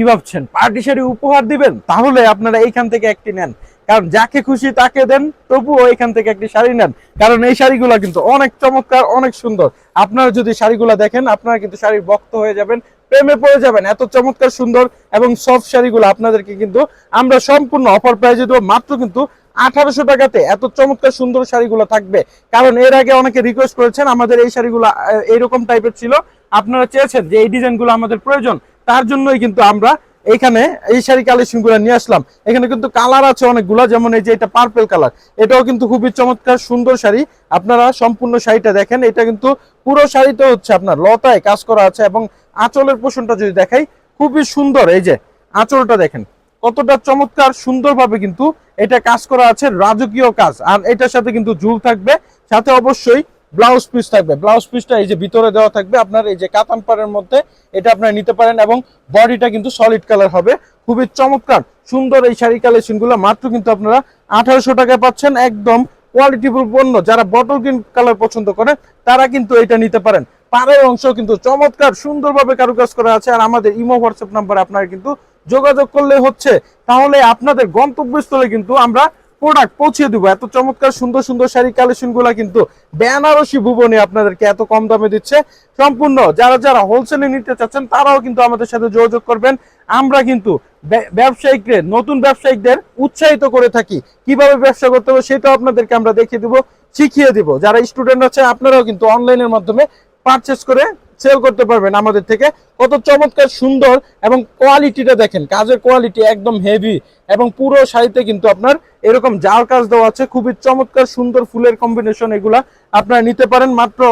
কি ভাবছেন? পার্টি শাড়ি উপহার দিবেন? তাহলে আপনারা এইখান থেকে একটি নেন। কারণ যাকে খুশি তাকে দেন, তবুও এখান থেকে একটি শাড়ি নেন। কারণ এই শাড়িগুলো কিন্তু অনেক চমৎকার, অনেক সুন্দর। আপনারা যদি শাড়িগুলো দেখেন, আপনারা কিন্তু শাড়ির ভক্ত হয়ে যাবেন, প্রেমে পড়ে যাবেন। এত চমৎকার, সুন্দর এবং সফট শাড়িগুলো আপনাদেরকে কিন্তু আমরা সম্পূর্ণ অফার প্রাইজে দেবো। মাত্র কিন্তু আঠারোশো টাকাতে এত চমৎকার, সুন্দর শাড়িগুলো থাকবে। কারণ এর আগে অনেকে রিকোয়েস্ট করেছেন, আমাদের এই শাড়িগুলো এইরকম টাইপের ছিল। আপনারা চেয়েছেন যে এই ডিজাইনগুলো আমাদের প্রয়োজন। তার জন্যই কিন্তু আমরা এখানে এই শাড়ি কালেকশনগুলো নিয়ে আসলাম। এখানে কিন্তু কালার আছে অনেকগুলো, যেমন এই যে এটা পার্পল কালার এটাও কিন্তু খুবই চমৎকার, সুন্দর শাড়ি। আপনারা সম্পূর্ণ শাড়িটা দেখেন, এটা কিন্তু পুরো শাড়িতে হচ্ছে আপনার লতায় কাজ করা আছে এবং আঁচলের পোষণটা যদি দেখাই, খুবই সুন্দর। এই যে আঁচলটা দেখেন, কতটা চমৎকার, সুন্দরভাবে কিন্তু এটা কাজ করা আছে, রাজকীয় কাজ। আর এটার সাথে কিন্তু ঝুল থাকবে। সাথে অবশ্যই ব্লাউজ পিস থাকবে। ব্লাউজ পিসটা এই যে ভিতরে দেওয়া থাকবে, আপনার এই যে কাতান পাড়ের মধ্যে, এটা আপনারা নিতে পারেন এবং বডিটা কিন্তু সলিড কালার হবে। খুবই চমৎকার, সুন্দর এই শাড়ি কালেকশনগুলো মাত্র কিন্তু আপনারা আঠারোশো টাকায় পাচ্ছেন। একদম কোয়ালিটিফুল পণ্য যারা বটল গ্রিন কালার পছন্দ করে, তারা কিন্তু এটা নিতে পারেন। পাড়ের অংশ কিন্তু চমৎকার, সুন্দরভাবে কারুকাজ করা আছে। আর আমাদের ইমো হোয়াটসঅ্যাপ নাম্বার আপনারা কিন্তু যোগাযোগ করলে হচ্ছে। তাহলে আপনাদের গন্তব্যস্থলে কিন্তু আমরা প্রোডাক্ট পৌঁছে দিব। এত চমৎকার, সুন্দর সুন্দর শাড়ি কালেকশনগুলা কিন্তু বেনারসি ভুবনে আপনাদেরকে এত কম দামে দিচ্ছে। সম্পূর্ণ যারা যারা হোলসেলে নিতে চাচ্ছেন, তারাও কিন্তু আমাদের সাথে যোগাযোগ করবেন। আমরা কিন্তু ব্য- ব্যবসায়িকদের, নতুন ব্যবসায়িকদের উৎসাহিত করে থাকি। কীভাবে ব্যবসা করতে হবে সেটাও আপনাদেরকে আমরা দেখিয়ে দিব, শিখিয়ে দিব। যারা স্টুডেন্ট আছে, আপনারাও কিন্তু অনলাইনের মাধ্যমে পারচেস করে সেল করতে পারবেন আমাদের থেকে। কত চমৎকার, সুন্দর এবং কোয়ালিটিটা দেখেন, কাজের কোয়ালিটি একদম হেভি এবং পুরো শাড়িতে কিন্তু আপনার এরকম জাল কাজ দেওয়া আছে। খুবই চমৎকার, সুন্দর ফুলের কম্বিনেশন এগুলা আপনারা নিতে পারেন। মাত্র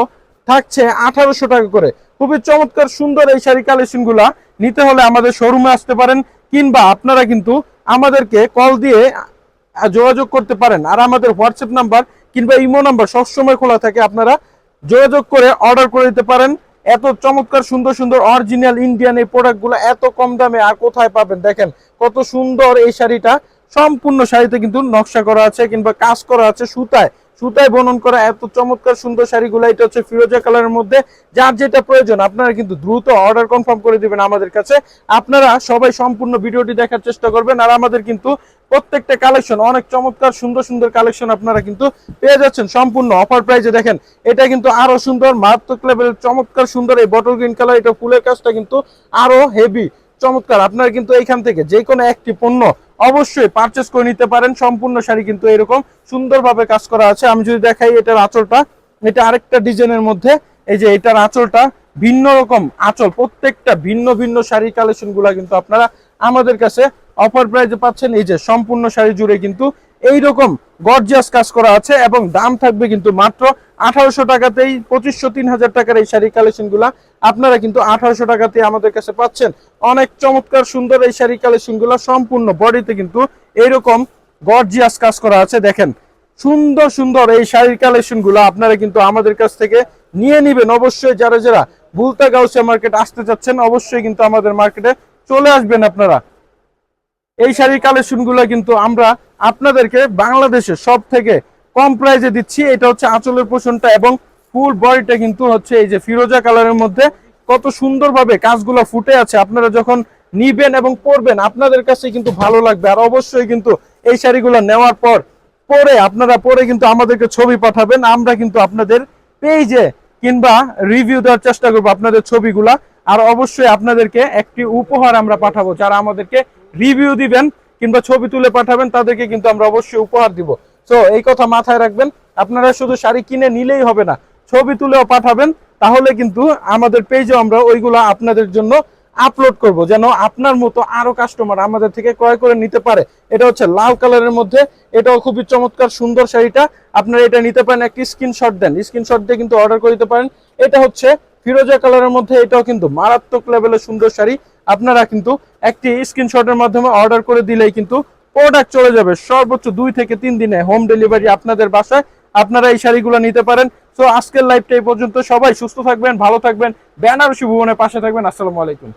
থাকছে আঠারোশো টাকা করে। খুবই চমৎকার, সুন্দর এই শাড়ি কালেকশনগুলা নিতে হলে আমাদের শোরুমে আসতে পারেন কিংবা আপনারা কিন্তু আমাদেরকে কল দিয়ে যোগাযোগ করতে পারেন। আর আমাদের হোয়াটসঅ্যাপ নাম্বার কিংবা ইমো নাম্বার সবসময় খোলা থাকে। আপনারা যোগাযোগ করে অর্ডার করে দিতে পারেন। এত চমৎকার, সুন্দর সুন্দর অরিজিনাল ইন্ডিয়ান এই প্রোডাক্টগুলো এত কম দামে আর কোথায় পাবেন? দেখেন, কত সুন্দর এই শাড়িটা। সম্পূর্ণ শাড়িতে কিন্তু নকশা করা আছে কিংবা কাজ করা আছে সুতায়। সুতায় বনন করা এত চমৎকার সুন্দর শাড়িগুলো, এটা হচ্ছে ফিরোজা কালারের মধ্যে। যার যেটা প্রয়োজন, আপনারা কিন্তু দ্রুত অর্ডার কনফার্ম করে দিবেন আমাদের কাছে। আপনারা সবাই সম্পূর্ণ ভিডিওটি দেখার চেষ্টা করবেন, আর আমাদের কিন্তু প্রত্যেকটা কালেকশন অনেক চমৎকার সুন্দর সুন্দর কালেকশন আপনারা কিন্তু পেয়ে যাচ্ছেন। সম্পূর্ণ অফার প্রাইজে দেখেন, এটা কিন্তু আরও সুন্দর, মারাত্মক লেভেলের চমৎকার সুন্দর এই বটল গ্রিন কালার এটা ফুলের কাজটা কিন্তু আরও হেভি চমৎকার। আপনারা কিন্তু এইখান থেকে যে কোনো একটি পণ্য অবশ্যই পারচেস করে নিতে পারেন। সম্পূর্ণ শাড়ি কিন্তু এরকম সুন্দরভাবে কাজ করা আছে। আমি যদি দেখাই এটার আঁচলটা, এটা আরেকটা ডিজাইনের মধ্যে, এই যে এটার আঁচলটা ভিন্ন রকম আঁচল, প্রত্যেকটা ভিন্ন ভিন্ন শাড়ি কালেকশনগুলা কিন্তু আপনারা আমাদের কাছে অফার প্রাইজে পাচ্ছেন। এই যে সম্পূর্ণ শাড়ি জুড়ে কিন্তু এইরকম গর্জিয়াস কাজ করা আছে এবং দাম থাকবে কিন্তু মাত্র আঠারোশো টাকাতেই, পঁচিশশো তিন হাজার টাকার এই শাড়ি কালেকশনগুলা। আপনারা কিন্তু আঠারোশো টাকাতে আমাদের কাছে পাচ্ছেন। অনেক চমৎকার, সুন্দর এই শাড়ি কালেকশনগুলা সম্পূর্ণ বডিতে কিন্তু এইরকম গর্জিয়াস কাজ করা আছে। দেখেন, সুন্দর সুন্দর এই শাড়ির কালেকশনগুলো আপনারা কিন্তু আমাদের কাছ থেকে নিয়ে নিবেন। অবশ্যই যারা যারা বুলতা গাউসিয়া মার্কেট আসতে চাচ্ছেন, অবশ্যই কিন্তু আমাদের মার্কেটে চলে আসবেন আপনারা। এই শাড়ির কালেকশনগুলো কিন্তু আমরা আপনাদেরকে বাংলাদেশে সব থেকে কম প্রাইজে দিচ্ছি। এটা হচ্ছে আঁচলের পোষণটা এবং ফুল বডিটা কিন্তু হচ্ছে এই যে ফিরোজা কালারের মধ্যে কত সুন্দরভাবে কাজগুলো ফুটে আছে। আপনারা যখন নিবেন এবং পরবেন, আপনাদের কাছে কিন্তু ভালো লাগবে। আর অবশ্যই কিন্তু এই শাড়িগুলো নেওয়ার পর পরে আপনারা পরে কিন্তু আমাদেরকে ছবি পাঠাবেন। আমরা কিন্তু আপনাদের পেজে কিংবা রিভিউ দেওয়ার চেষ্টা করব আপনাদের ছবিগুলা। আর অবশ্যই আপনাদেরকে একটি উপহার আমরা পাঠাবো। যারা আমাদেরকে রিভিউ দিবেন কিংবা ছবি তুলে পাঠাবেন, তাদেরকে কিন্তু আমরা অবশ্যই উপহার দিব। তো এই কথা মাথায় রাখবেন। আপনারা শুধু শাড়ি কিনে নিলেই হবে না। ছবি তুলেও পাঠাবেন, তাহলে কিন্তু আমাদের পেজে আমরা ওইগুলো আপনাদের জন্য আপলোড করব, যেন আপনার মতো আরও কাস্টমার আমাদের থেকে ক্রয় করে নিতে পারে। এটা হচ্ছে লাল কালারের মধ্যে, এটাও খুবই চমৎকার সুন্দর শাড়িটা। আপনারা এটা নিতে পারেন, একটি স্ক্রিনশট দেন স্ক্রিনশট দিয়ে কিন্তু অর্ডার করে দিতে পারেন। এটা হচ্ছে ফিরোজা কালারের মধ্যে, এটাও কিন্তু মারাত্মক লেভেলের সুন্দর শাড়ি। আপনারা কিন্তু একটি স্ক্রিনশটের মাধ্যমে অর্ডার করে দিলেই কিন্তু প্রোডাক্ট চলে যাবে। সর্বোচ্চ দুই থেকে তিন দিনে হোম ডেলিভারি আপনাদের বাসায়। আপনারা এই শাড়িগুলো নিতে পারেন। তো আজকের লাইভটা এই পর্যন্ত। সবাই সুস্থ থাকবেন, ভালো থাকবেন। বেনারসি ভুবনের পাশে থাকবেন। আসসালামু আলাইকুম।